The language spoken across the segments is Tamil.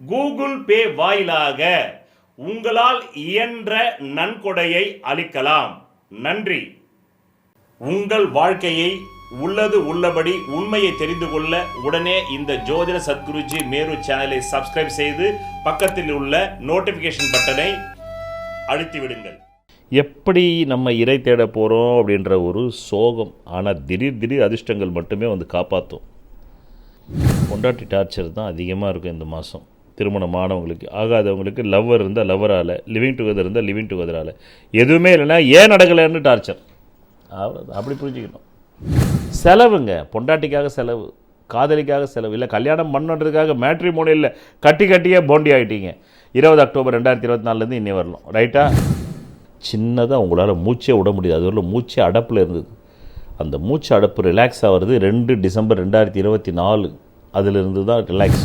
கூகுள் பே வாயிலாக உங்களால் இயன்ற நன்கொடையை அளிக்கலாம். நன்றி. உங்கள் வாழ்க்கையை உள்ளது உள்ளபடி உண்மையை தெரிந்து கொள்ள உடனே இந்த ஜோதிட சத்குருஜி மேரு சேனலை சப்ஸ்கிரைப் செய்து பக்கத்தில் உள்ள நோட்டிஃபிகேஷன் பட்டனை அழுத்தி விடுங்கள் எப்படி நம்ம இறை தேட போகிறோம் அப்படின்ற ஒரு சோகம் ஆனால் திடீர் திடீர் அதிர்ஷ்டங்கள் மட்டுமே வந்து காப்பாற்றும் பொண்டாட்டி டார்ச்சர் தான் அதிகமாக இருக்கும் இந்த மாதம் திருமணமானவங்களுக்கு ஆகாதவங்களுக்கு லவ்வர் இருந்தால் லவ்வரால் லிவிங் டுகெதர் இருந்தால் லிவிங் டுகெதரால் எதுவுமே இல்லைன்னா ஏன் நடக்கலைன்னு டார்ச்சர் அவ்வளோ அப்படி புரிஞ்சுக்கணும். செலவுங்க பொண்டாட்டிக்காக செலவு காதலிக்காக செலவு இல்லை கல்யாணம் பண்ணுன்றதுக்காக மேட்ரி மோனியில் கட்டி கட்டியே போண்டி ஆகிட்டீங்க இருபது அக்டோபர் ரெண்டாயிரத்தி இருபத்தி நாலுலேருந்து இன்னி வரலாம். ரைட்டா சின்னதாக உங்களால் மூச்சே விட முடியாது. அது வரல மூச்சே அடப்பில் இருந்தது. அந்த மூச்சு அடப்பு ரிலாக்ஸ் ஆகிறது ரெண்டு டிசம்பர் ரெண்டாயிரத்தி இருபத்தி நாலு. அதிலிருந்து தான் ரிலாக்ஸ்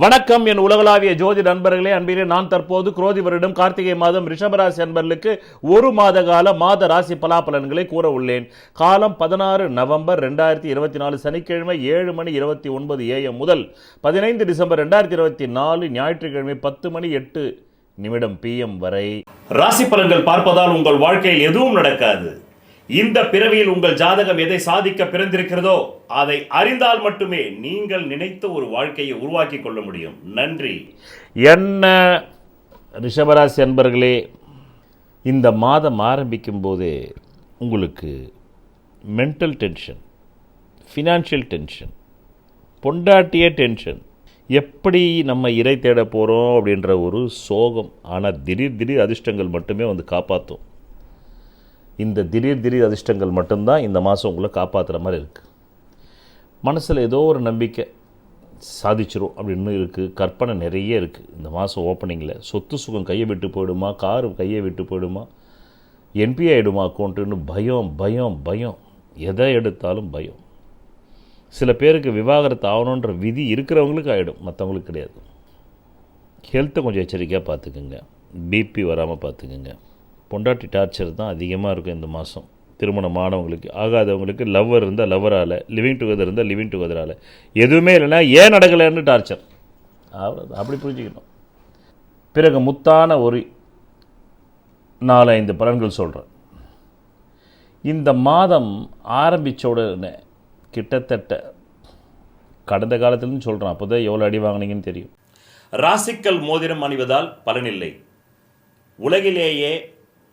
வணக்கம். என் உலகளாவிய ஜோதி நண்பர்களே அன்பிலே நான் தற்போது குரோதி வருடம் கார்த்திகை மாதம் ரிஷபராசி நண்பர்களுக்கு ஒரு மாத கால மாத ராசி பலாபலன்களை கூற உள்ளேன். காலம் பதினாறு நவம்பர் ரெண்டாயிரத்தி இருபத்தி நாலு சனிக்கிழமை ஏழு மணி இருபத்தி ஒன்பது ஏஎம் முதல் பதினைந்து டிசம்பர் ரெண்டாயிரத்தி இருபத்தி நாலு ஞாயிற்றுக்கிழமை பத்து மணி எட்டு நிமிடம் பிஎம் வரை. ராசி பலன்கள் பார்ப்பதால் உங்கள் வாழ்க்கையில் எதுவும் நடக்காது. இந்த பிறவியில் உங்கள் ஜாதகம் எதை சாதிக்க பிறந்திருக்கிறதோ அதை அறிந்தால் மட்டுமே நீங்கள் நினைத்த ஒரு வாழ்க்கையை உருவாக்கி கொள்ள முடியும். நன்றி. என்ன ரிஷபராசி அன்பர்களே இந்த மாதம் ஆரம்பிக்கும் போதே உங்களுக்கு மென்டல் டென்ஷன் ஃபினான்ஷியல் டென்ஷன் பொண்டாட்டியே டென்ஷன் எப்படி நம்ம இறை தேட போகிறோம் அப்படின்ற ஒரு சோகம் ஆனால் திடீர் திடீர் அதிர்ஷ்டங்கள் மட்டுமே வந்து காப்பாற்றும் இந்த திடீர் திடீர் அதிர்ஷ்டங்கள் மட்டும்தான் இந்த மாதம் உங்களை காப்பாற்றுற மாதிரி இருக்குது மனசில் ஏதோ ஒரு நம்பிக்கை சாதிச்சிரும் அப்படின்னு இருக்குது கற்பனை நிறைய இருக்குது இந்த மாதம் ஓப்பனிங்கில் சொத்து சுகம் கையை விட்டு போயிடுமா? காரு கையை விட்டு போயிடுமா? என்பி ஆகிடுமா அக்கௌண்ட்டுன்னு பயம் பயம் பயம். எதை எடுத்தாலும் பயம். சில பேருக்கு விவாகரத்து ஆகணுன்ற விதி இருக்கிறவங்களுக்கு ஆகிடும் மற்றவங்களுக்கு கிடையாது. ஹெல்த்தை கொஞ்சம் எச்சரிக்கையாக பார்த்துக்குங்க பிபி வராமல் பார்த்துக்குங்க பொண்டாட்டி டார்ச்சர் தான் அதிகமாக இருக்கும் இந்த மாதம் திருமணமானவங்களுக்கு ஆகாதவங்களுக்கு லவ்வர் இருந்தால் லவ்வரால் லிவிங் டுகெதர் இருந்தால் லிவிங் டுகெதரால் எதுவுமே இல்லைன்னா ஏன் நடக்கலைன்னு டார்ச்சர். அவ்வளோ அப்படி புரிஞ்சுக்கணும். பிறகு முத்தான ஒரு நாலஞ்சு பலன்கள் சொல்கிறேன் இந்த மாதம் ஆரம்பித்த உடனே கிட்டத்தட்ட கடந்த காலத்துலேருந்து சொல்கிறேன் அப்போ தான் எவ்வளோ அடி வாங்கினீங்கன்னு தெரியும். ராசிக்கல் மோதிரம் அணிவதால் பலனில்லை. உலகிலேயே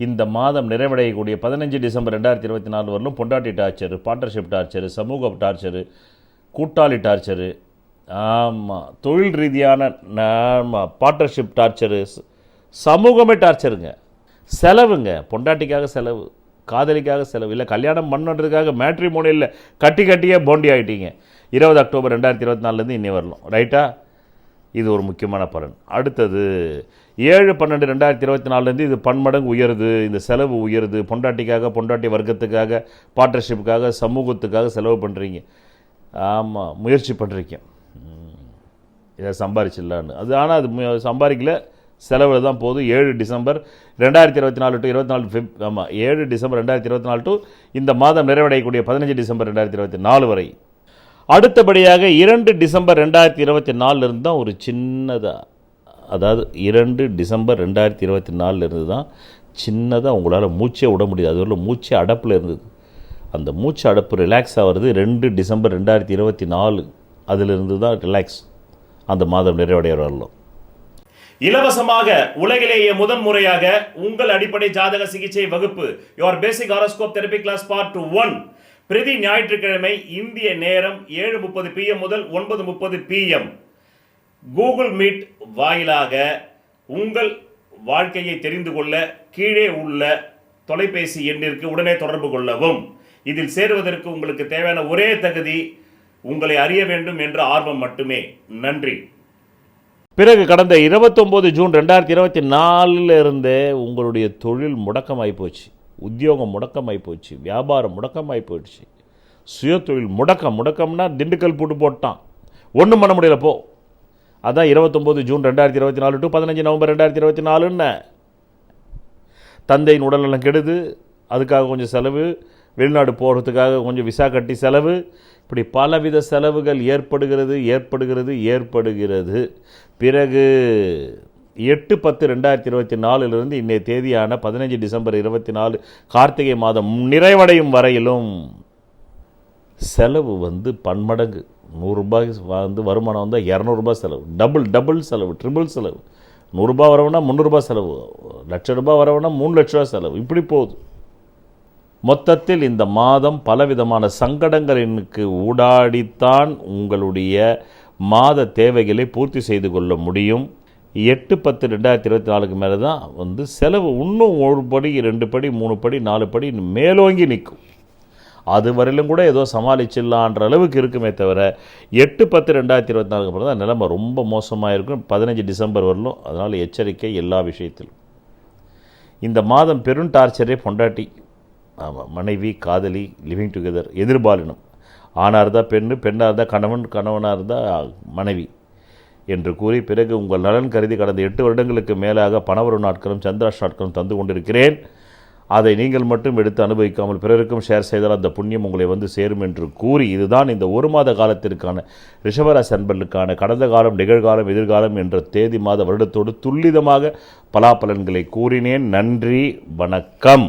இந்த மாதம் நிறைவடையக்கூடிய பதினஞ்சு டிசம்பர் ரெண்டாயிரத்தி இருபத்தி நாலு வரலும் பொண்டாட்டி டார்ச்சரு பார்ட்னர்ஷிப் டார்ச்சர் சமூக டார்ச்சரு கூட்டாளி டார்ச்சரு ஆமாம் தொழில் ரீதியான ஆமாம் பார்ட்னர்ஷிப் டார்ச்சரு சமூகமே டார்ச்சருங்க. செலவுங்க பொண்டாட்டிக்காக செலவு காதலிக்காக செலவு இல்லை கல்யாணம் பண்ணுறதுக்காக மேட்ரிமோனியில் கட்டி கட்டியே போண்டி ஆகிட்டீங்க இருபது அக்டோபர் ரெண்டாயிரத்தி இருபத்தி நாலுலேருந்து இன்னி வரலாம் ரைட்டா இது ஒரு முக்கியமான பலன். அடுத்தது ஏழு பன்னெண்டு ரெண்டாயிரத்தி இருபத்தி நாலுலேருந்து இது பன்மடங்கு உயருது. இந்த செலவு உயருது. பொண்டாட்டிக்காக பொண்டாட்டி வர்க்கத்துக்காக பார்ட்னர்ஷிப்புக்காக சமூகத்துக்காக செலவு பண்ணுறீங்க ஆமாம் முயற்சி பண்ணுறீங்க இதை சம்பாரிச்சிடலான்னு. அது ஆனால் அது மு- சம்பாதிக்கல. செலவில் தான் போகுது. ஏழு டிசம்பர் ரெண்டாயிரத்தி இருபத்தி நாலு டு இருபத்தி நாலு ஃபிப் ஆமாம் ஏழு டிசம்பர் ரெண்டாயிரத்தி இருபத்தி நாலு டு இந்த மாதம் நிறைவடையக்கூடிய பதினஞ்சு டிசம்பர் ரெண்டாயிரத்தி இருபத்தி நாலு வரை அடுத்தபடியாக இரண்டு டிசம்பர் ரெண்டாயிரத்தி இருபத்தி நாலுலேருந்து தான் ஒரு சின்னதாக அதாவது இரண்டு டிசம்பர் ரெண்டாயிரத்தி இருபத்தி நாலுலேருந்து தான் சின்னதாக உங்களால் மூச்சே விட முடியாது. அது உள்ள மூச்சே அடப்பில் இருந்தது. அந்த மூச்சு அடப்பு ரிலாக்ஸ் ஆகிறது ரெண்டு டிசம்பர் ரெண்டாயிரத்தி இருபத்தி நாலு அதிலிருந்து தான் ரிலாக்ஸ் அந்த மாதம் நிறைவடைய வரலாம் இலவசமாக உலகிலேயே முதன் முறையாக உங்கள் அடிப்படை ஜாதக சிகிச்சை வகுப்பு your basic horoscope therapy class part one பிரதி ஞாயிற்றுக்கிழமை இந்திய நேரம் ஏழு முப்பது பிஎம் முதல் ஒன்பது முப்பது பிஎம் கூகுள் மீட் வாயிலாக உங்கள் வாழ்க்கையை தெரிந்து கொள்ள கீழே உள்ள தொலைபேசி எண்ணிற்கு உடனே தொடர்பு கொள்ளவும். இதில் சேருவதற்கு உங்களுக்கு தேவையான ஒரே தகுதி உங்களை அறிய வேண்டும் என்ற ஆர்வம் மட்டுமே. நன்றி. பிறகு கடந்த இருபத்தொம்போது ஜூன் ரெண்டாயிரத்தி இருபத்தி நாலில் உங்களுடைய தொழில் முடக்கமாகி போச்சு. உத்தியோகம் முடக்கமாகி போச்சு வியாபாரம் முடக்கமாகி போயிடுச்சு. சுயதொழில் முடக்கம் முடக்கம்னா திண்டுக்கல் போட்டு போட்டான். ஒன்றும் பண்ண முடியல போ. அதான் இருபத்தொம்போது ஜூன் ரெண்டாயிரத்தி இருபத்தி நாலு டு பதினஞ்சு நவம்பர் ரெண்டாயிரத்தி இருபத்தி நாலுன்னு. தந்தையின் உடல்நலம் கெடுது அதுக்காக கொஞ்சம் செலவு வெளிநாடு போகிறதுக்காக கொஞ்சம் விசா கட்டி செலவு. இப்படி பலவித செலவுகள் ஏற்படுகிறது ஏற்படுகிறது ஏற்படுகிறது. பிறகு எட்டு பத்து ரெண்டாயிரத்தி இருபத்தி நாலுலேருந்து இன்றைய தேதியான பதினஞ்சு டிசம்பர் இருபத்தி நாலு கார்த்திகை மாதம் நிறைவடையும் வரையிலும் செலவு வந்து பன்மடங்கு. நூறுரூபாய் வந்து வருமானம் வந்தால் இரநூறுபா செலவு. டபுள் டபுள் செலவு ட்ரிபிள் செலவு. நூறுரூபா வரவுனா முந்நூறுரூபா செலவு. லட்ச ரூபாய் வரவுனா மூணு லட்ச ரூபா செலவு. இப்படி போகுது. மொத்தத்தில் இந்த மாதம் பலவிதமான சங்கடங்களுக்கு ஊடாடித்தான் உங்களுடைய மாத தேவைகளை பூர்த்தி செய்து கொள்ள முடியும். எட்டு பத்து ரெண்டாயிரத்தி இருபத்தி நாலுக்கு மேலே தான் வந்து செலவு இன்னும் ஒரு படி ரெண்டு படி மூணு படி நாலு படி மேலோங்கி நிற்கும். அது வரையிலும் கூட ஏதோ சமாளிச்சிடலான்ற அளவுக்கு இருக்குமே தவிர எட்டு பத்து ரெண்டாயிரத்தி இருபத்தி நாலுக்கு அப்புறம் தான் நிலைமை ரொம்ப மோசமாக இருக்கும். பதினஞ்சு டிசம்பர் வரலும் அதனால் எச்சரிக்கை எல்லா விஷயத்திலும். இந்த மாதம் பெரும் டார்ச்சரே பொண்டாட்டி ஆமாம் மனைவி காதலி லிவிங் டுகெதர் எதிர்பாலினம். ஆணாக இருந்தால் பெண்ணு பெண்ணாக இருந்தால் கணவன் கணவனாக இருந்தால் மனைவி. என்று கூறி பிறகு உங்கள் நலன் கருதி கடந்த எட்டு வருடங்களுக்கு மேலாக பணவரும் நாட்களும் சந்திராஷ் நாட்களும் தந்து கொண்டிருக்கிறேன். அதை நீங்கள் மட்டும் எடுத்து அனுபவிக்காமல் பிறருக்கும் ஷேர் செய்தால் அந்த புண்ணியம் உங்களை வந்து சேரும் என்று கூறி இதுதான் இந்த ஒரு மாத காலத்திற்கான ரிஷபராசி அன்பர்களுக்கான கடந்த காலம் நிகழ்காலம் எதிர்காலம் என்ற தேதி மாத வருடத்தோடு துல்லிதமாக பலாபலன்களை கூறினேன். நன்றி வணக்கம்.